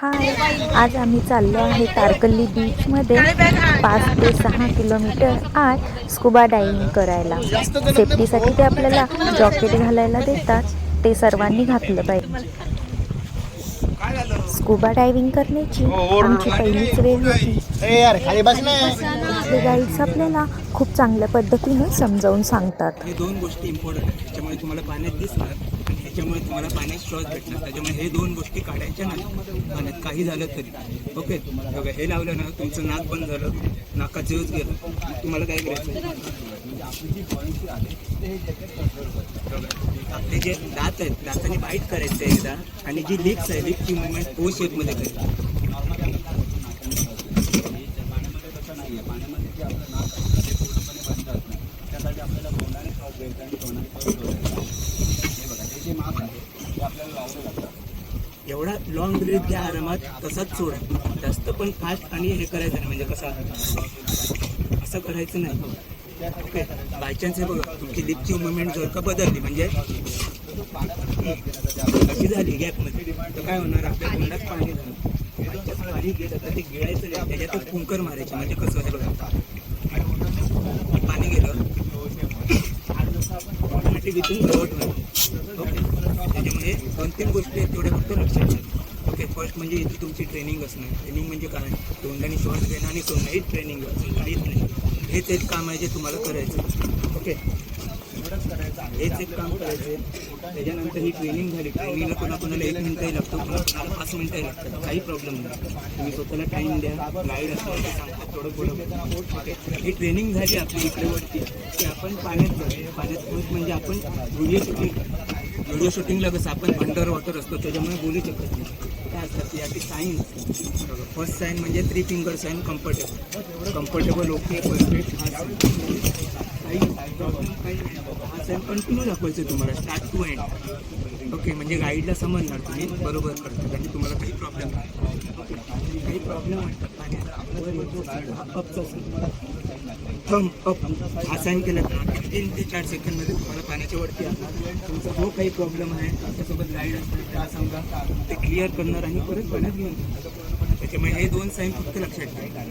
हाय. आज आम्ही चाललो आहे तारकल्ली बीचमध्ये पाच ते सहा किलोमीटर आत स्कुबा डायविंग करायला. सेफ्टीसाठी ते आपल्याला जॉकेट घालायला देतात. ते सर्वांनी घातलं पाहिजे. स्कुबा डायव्हिंग करण्याची आमची पहिलीच वेळ होती. गाईड्स आपल्याला खूप चांगल्या पद्धतीने समजावून सांगतात. दोन गोष्टी इम्पॉर्टंट तुम्हाला पाण्यात दिसतात त्याच्यामुळे तुम्हाला पाण्यात श्वास भेटणार. त्याच्यामुळे हे दोन गोष्टी काढायच्या नाही. पाण्यात काही झालं तरी. ओके बघा हे लावलं ना तुमचं नाक बंद झालं नाकाचं यूज गेलं. तुम्हाला काय करायचं? आपले जे दात आहेत दाताने बाईट करायचं एकदा. आणि जी लिप्स आहे लिप्सची मुवमेंट ओ शेपमध्ये करायची एवढा लॉंग ब्रीथ घ्या आरामात तसाच सोडा. जास्त पण फास्ट आणि हे करायचं नाही म्हणजे कसं? असं करायचं नाही. ओके बाय चान्स हे बघा तुमची लिपची मुवमेंट जर का बदलली म्हणजे अशी झाली गॅपमध्ये तर काय होणार? आपल्या तोंडात पाणी झालं. पाणी गेलं तर ते गिळायचं नाही त्याच्यात फुंकर मारायचे म्हणजे कसं हे बघा? पाणी गेलं. ऑटोमॅटिक इथून गवट होईल. ओके? त्याच्यामुळे दोन तीन गोष्टी आहेत तेवढ्या फक्त लक्षात ठेवा. ओके फर्स्ट म्हणजे इथे तुमची ट्रेनिंग असणार ट्रेनिंग म्हणजे काय? तोंडाने श्वास घेणं आणि सोडणं ही ट्रेनिंग काहीच नाही हेच एक काम आहे जे तुम्हाला करायचं ओके हेच एक काम करायचं त्याच्यानंतर ही ट्रेनिंग झाली. ट्रेनिंगला कोणा कोणाला एक मिनटंही लागतो. कोणा कोणाला पाच मिनटंही लागतात. काही प्रॉब्लेम नाही. तुम्ही स्वतःला टाईम द्या. गाईड असतो सांगतात. थोडं थोडं ही ट्रेनिंग झाली आपली इकडे वरती. की आपण पाण्यात जाऊ पाण्यात म्हणजे आपण व्हिडिओ शिकली व्हिडिओ शूटिंगला कसं आपण अंडर वॉटर असतो त्याच्यामुळे बोलू शकत नाही. काय असतात याची साईन फर्स्ट साईन म्हणजे three finger sign comfortable comfortable okay perfect हा साईन काही हा साईन कंटिन्यू दाखवायचं तुम्हाला स्टार्ट टू एंड ओके म्हणजे गाईडला समजणार तुम्ही बरोबर करतात आणि तुम्हाला काही प्रॉब्लेम नाही. काही प्रॉब्लेम वाटतात आणि अपचा थम अप हा केलं केला ना तीन ते चार सेकंडमध्ये तुम्हाला पाण्याच्या वरती आणणार. तुमचा जो काही प्रॉब्लेम आहे तुमच्यासोबत गाईड असतील त्या समजा ते क्लिअर करणार आणि परत पाण्यात घेऊन त्याच्यामुळे हे दोन साईन फक्त लक्षात ठेवा.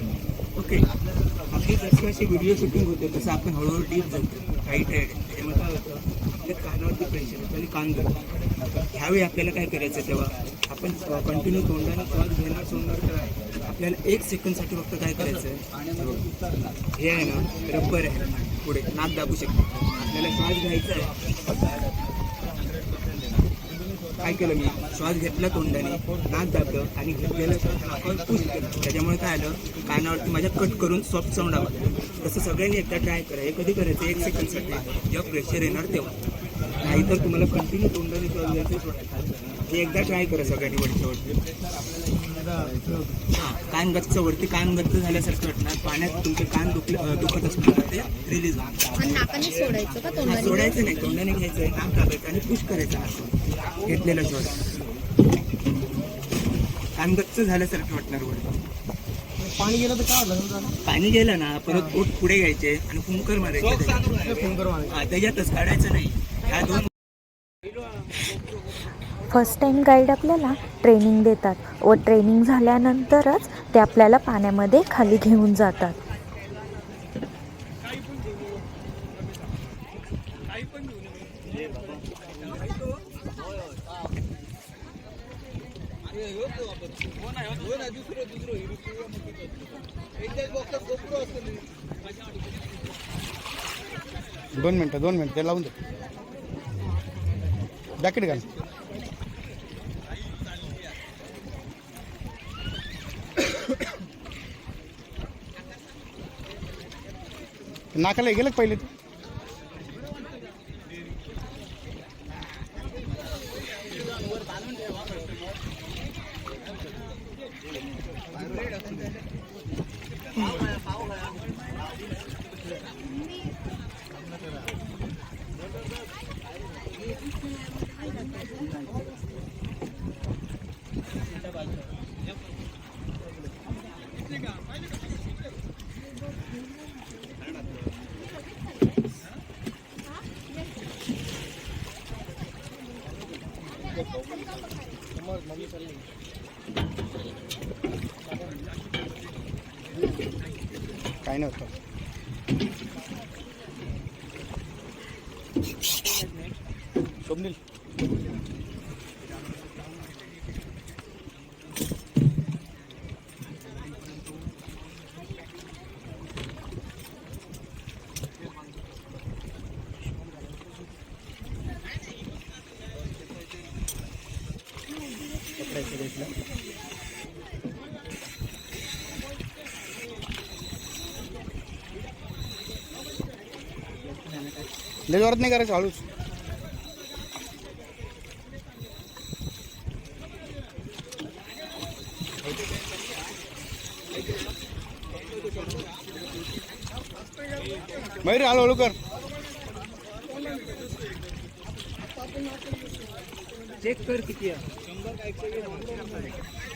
ओके आपली जशी अशी व्हिडिओ शूटिंग होते तसं आपण हळूहळू डीप जातो हाईट आहे. त्याच्यामुळे काय होतं आपल्या कानावरती प्रेशर होतं आणि कान धरतो ह्यावेळी आपल्याला काय करायचं तेव्हा? आपण कंटिन्यू तोंडाने श्वास घेणार सोडणार तर आपल्याला एक सेकंडसाठी फक्त काय करायचं आहे हे आहे ना रब्बर आहे. पुढे नाक दाबू शकतो. आपल्याला श्वास घ्यायचा आहे. काय केलं मी? श्वास घेतला तोंडाने नाक दाबलं आणि घेतलेलं नाकावर पुश केलं. त्याच्यामुळे काय आलं? कानावरती माझ्या कट करून सॉफ्ट साऊंड आला. तसं सगळ्यांनी एकदा ट्राय करा. हे कधी करायचं? एक सेकंडसाठी. जेव्हा प्रेशर येणार तेव्हा. नाहीतर तुम्हाला कंटिन्यू तोंडाने सोडायचं हे एकदा ट्राय करा सगळ्यांनी वरच्या वरती कान गच्च वरती कान गच्च झाल्यासारखं वाटणार पाण्यात तुमचे कान दुखले दुखत असणार ते रिलीज होणार सोडायचं का हा, तोंडाने? सोडायचं नाही तोंडाने घ्यायचं नाक दाबायचं आणि पुश करायचं घेतलेलं श्वास कान गच्च झाल्यासारखं वाटणार वर पाणी गेलं तर काय झालं. पाणी गेलं ना परत पोट पुढे घ्यायचे आणि फुंकर मारायचे. त्याच्यातच काढायचं नाही. ह्या दोन फर्स्ट टाइम गाईड आपल्याला ट्रेनिंग देतात. व ट्रेनिंग झाल्यानंतरच ते आपल्याला पाण्यामध्ये खाली घेऊन जातात. दोन मिनटं दोन मिनटं लावून दे. जॅकेट घाल. नाकाला गेलं पहिले तू? काही नव्हतं स्वप्नील लय जोरात नाही करायचं हळूच. मयूर हळूहळू कर. चेक कर किती आहे.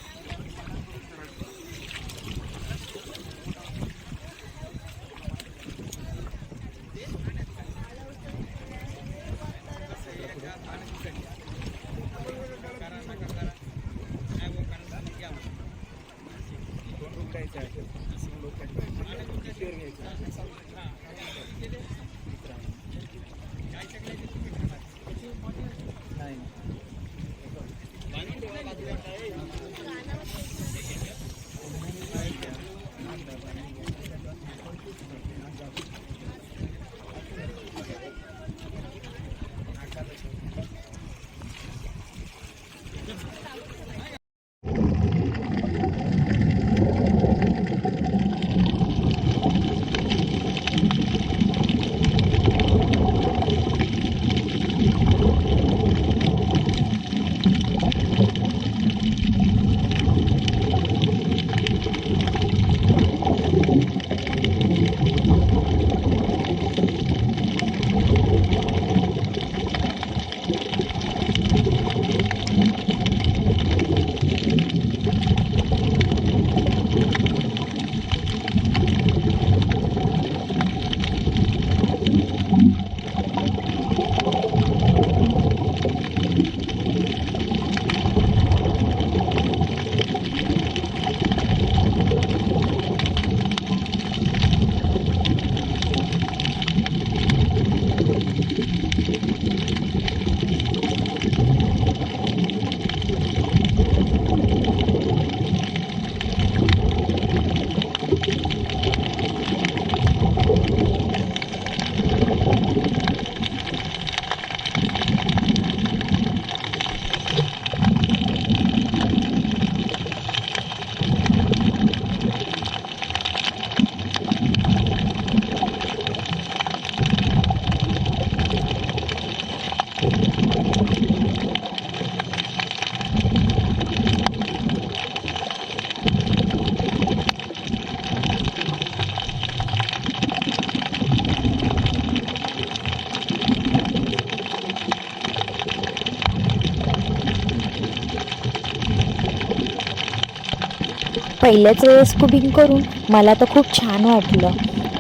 पहिल्याच वेळेस स्कुबिंग करून मला तर खूप छान वाटलं.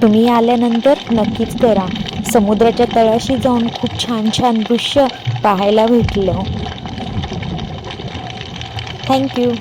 तुम्ही आल्यानंतर नक्कीच करा. समुद्राच्या तळाशी जाऊन खूप छान छान दृश्य पाहायला भेटलं. थँक्यू